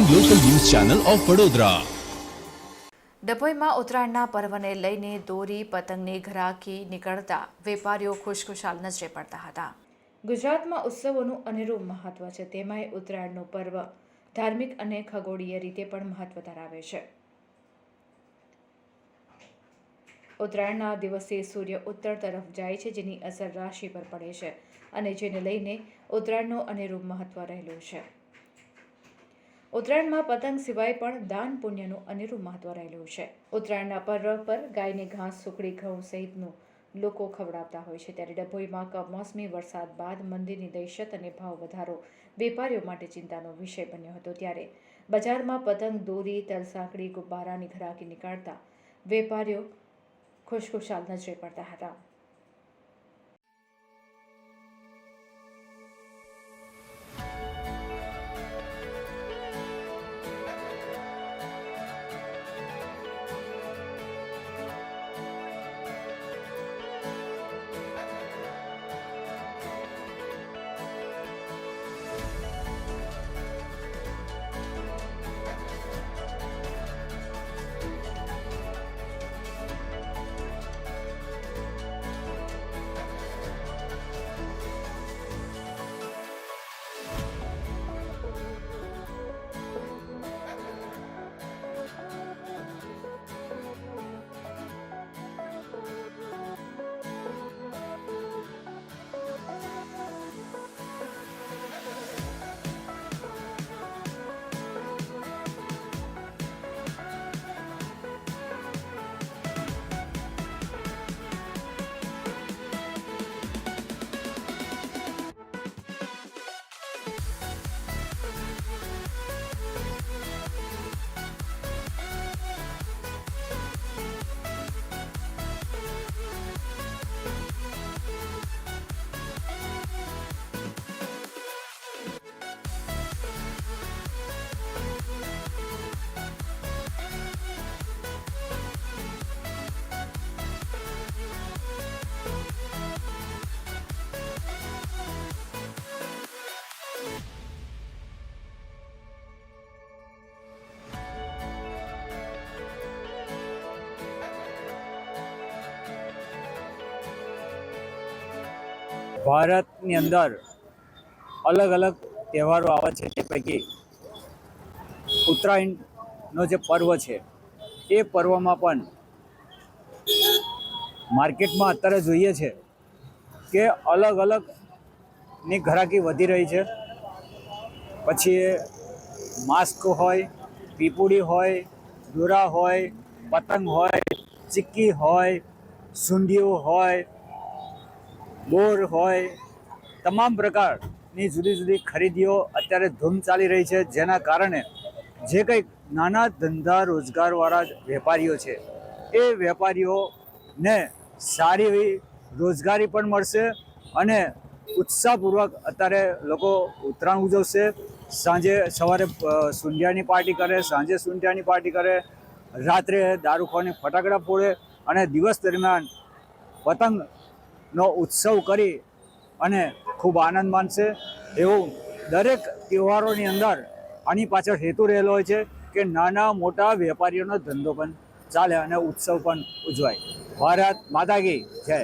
Channel of Vadodara ડભોઈમાં ઉત્તરાયણના પર્વને લઈને દોરી, પતંગની ઘરાકી નીકળતા વેપારીઓ ખુશખુશાલ નજરે પડતા હતા. ગુજરાતમાં ઉત્સવોનું અનેરું મહત્વ છે. તેમાંય ઉત્તરાયણનું પર્વ ધાર્મિક અને ખગોળીય રીતે પણ મહત્વ ધરાવે છે. ઉત્તરાયણના દિવસે સૂર્ય ઉત્તર તરફ જાય છે, જેની અસર રાશિ પર પડે છે અને જેને લઈને ઉત્તરાયણનું અનેરું મહત્વ રહેલું છે. ઉત્તરાયણમાં પતંગ સિવાય પણ દાન પુણ્યનું અનેરું મહત્વ રહેલું છે. ઉત્તરાયણના પર્વ પર ગાયને ઘાસ સુકડી ઘઉં સહિતનું લોકો ખવડાવતા હોય છે. ત્યારે ડભોઈમાં કમોસમી વરસાદ બાદ મંદિરની દહેશત અને ભાવ વધારો વેપારીઓ માટે ચિંતાનો વિષય બન્યો હતો. ત્યારે બજારમાં પતંગ, દોરી, તલસાંકડી, ગુબ્બારાની ઘરાકી નીકાળતા વેપારીઓ ખુશખુશાલ નજરે પડતા હતા. ભારતની અંદર અલગ અલગ તહેવારો આવે છે તે પૈકી ઉત્તરાયણનો જે પર્વ છે, એ પર્વમાં પણ માર્કેટમાં અત્યારે જોઈએ છે કે અલગ અલગની ઘરાકી વધી રહી છે. પછી માસ્ક હોય, પીપુડી હોય, દોરા હોય, પતંગ હોય, ચીક્કી હોય સુંઢિયું હોય બોર હોય, તમામ પ્રકારની જુદી જુદી ખરીદીઓ અત્યારે ધૂમ ચાલી રહી છે, જેના કારણે જે કંઈક નાના ધંધા રોજગારવાળા વેપારીઓ છે, એ વેપારીઓને સારી એવી રોજગારી પણ મળશે અને ઉત્સાહપૂર્વક અત્યારે લોકો ઉત્તરાયણ ઉજવશે. સાંજે સવારે સુંઢિયાની પાર્ટી કરે, સાંજે સુંઢિયાની પાર્ટી કરે, રાત્રે દારૂ ખાવાની ફટાકડા ફોડે અને દિવસ દરમિયાન પતંગ નો ઉત્સવ કરી અને ખૂબ આનંદ માનશે એવું દરેક તહેવારોની અંદર આની પાછળ હેતુ રહેલો હોય છે કે નાના મોટા વેપારીઓનો ધંધો પણ ચાલે અને ઉત્સવ પણ ઉજવાય. ભારત માતા કી જય.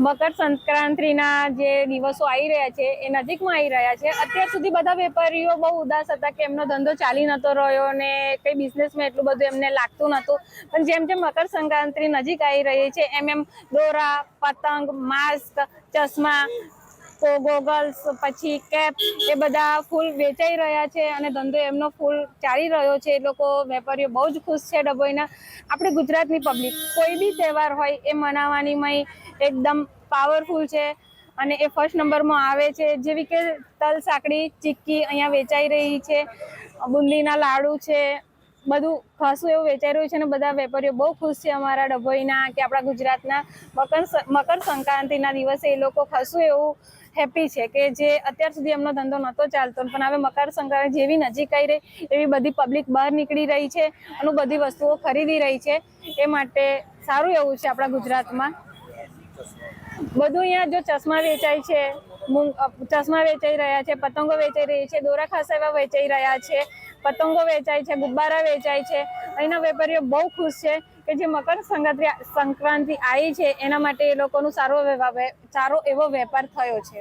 મકર સંક્રાંતિના જે દિવસો આવી રહ્યા છે, એ નજીકમાં આવી રહ્યા છે. અત્યાર સુધી બધા વેપારીઓ બહુ ઉદાસ હતા કે એમનો ધંધો ચાલી નતો રહ્યો ને કઈ બિઝનેસમાં એટલું બધું એમને લાગતું નતું પણ જેમ જેમ મકર સંક્રાંતિ નજીક આવી રહી છે, એમ એમ દોરા, પતંગ, માસ્ક, ચશ્મા ગોગલ્સ પછી કેપ એ બધા ફૂલ વેચાઈ રહ્યા છે અને ધંધો એમનો ફૂલ ચાલી રહ્યો છે. એ લોકો વેપારીઓ બહુ જ ખુશ છે ડભોઈના. આપણે ગુજરાતની પબ્લિક કોઈ બી તહેવાર હોય એ મનાવવાની મય એકદમ પાવરફુલ છે અને એ ફર્સ્ટ નંબરમાં આવે છે. જેવી કે તલ સાંકડી ચીક્કી અહીંયા વેચાઈ રહી છે. બુંદીના લાડુ છે. બધું ખાસું એવું વેચાઈ રહ્યું છે અને બધા વેપારીઓ બહુ ખુશ છે અમારા ડભોઈના કે આપણા ગુજરાતના મકર મકર સંક્રાંતિના દિવસે એ લોકો ખાસું એવું હેપી છે કે જે અત્યાર સુધી એમનો ધંધો નહોતો ચાલતો પણ હવે મકર સંક્રાંતિ જેવી નજીક આવી રહી, એવી બધી પબ્લિક બહાર નીકળી રહી છે અને બધી વસ્તુઓ ખરીદી રહી છે, એ માટે સારું એવું છે આપણા ગુજરાતમાં. બધું અહીંયા જો ચશ્મા વેચાય છે ચશ્મા વેચાઈ રહ્યા છે, પતંગો વેચાઈ રહી છે, દોરા ખાસા એવા વેચાઈ રહ્યા છે, પતંગો વેચાય છે, ગુબ્બારા વેચાય છે. અહીંના વેપારીઓ બહુ ખુશ છે કે જે મકર સંક્રાંતિ સંક્રાંતિ આવી છે, એના માટે એ લોકોનું સારો સારો એવો વેપાર થયો છે.